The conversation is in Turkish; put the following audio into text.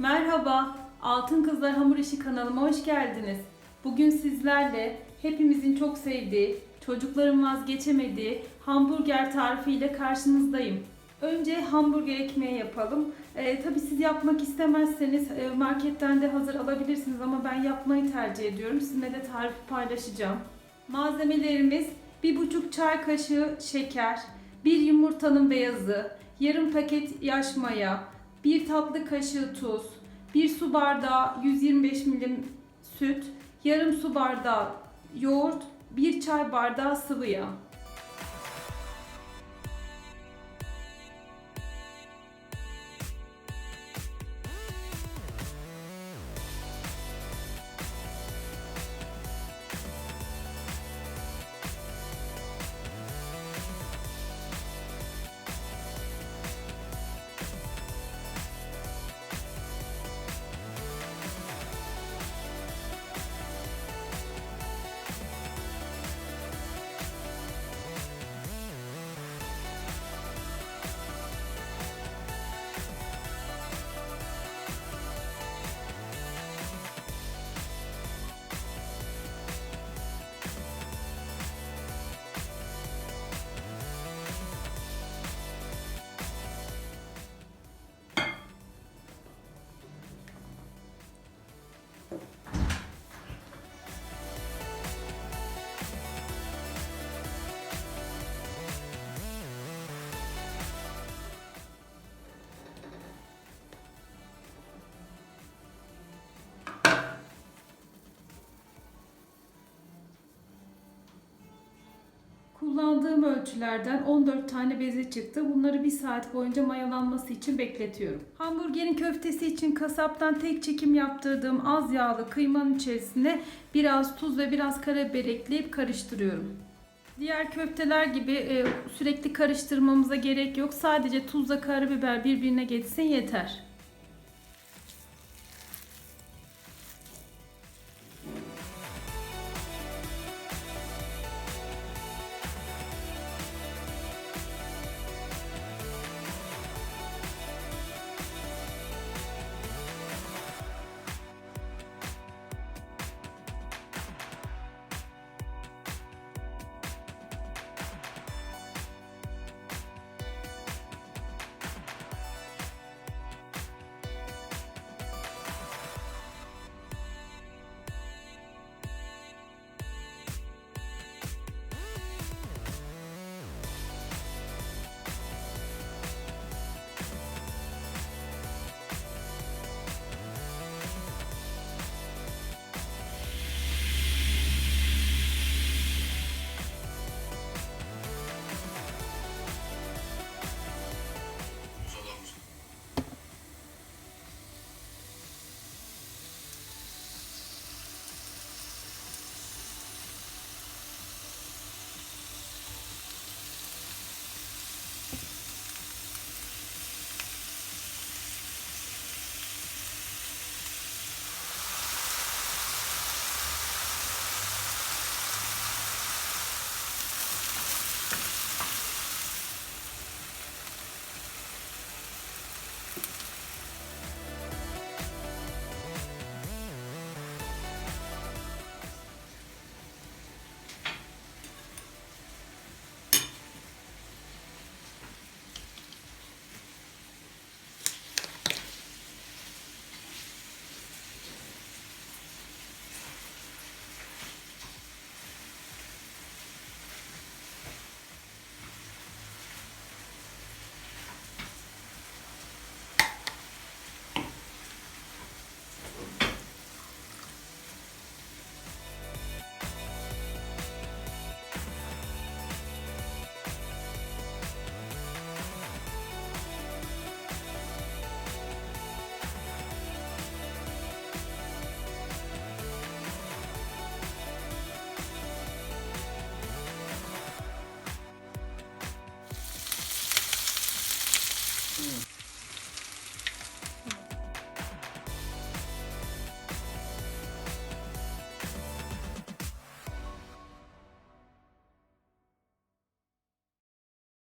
Merhaba, Altın Kızlar Hamur İşi kanalıma hoş geldiniz. Bugün sizlerle hepimizin çok sevdiği, çocukların vazgeçemediği hamburger tarifiyle karşınızdayım. Önce hamburger ekmeği yapalım. Ee, tabii siz yapmak istemezseniz e, marketten de hazır alabilirsiniz ama ben yapmayı tercih ediyorum. Sizinle de tarifi paylaşacağım. Malzemelerimiz 1,5 çay kaşığı şeker, 1 yumurtanın beyazı, yarım paket yaş maya, 1 tatlı kaşığı tuz, 1 su bardağı 125 milim süt, yarım su bardağı yoğurt, 1 çay bardağı sıvı yağ. Kullandığım ölçülerden 14 tane beze çıktı. Bunları bir saat boyunca mayalanması için bekletiyorum. Hamburgerin köftesi için kasaptan tek çekim yaptırdığım az yağlı kıymanın içerisine biraz tuz ve biraz karabiber ekleyip karıştırıyorum. Diğer köfteler gibi e, sürekli karıştırmamıza gerek yok. Sadece tuzla karabiber birbirine geçsin yeter.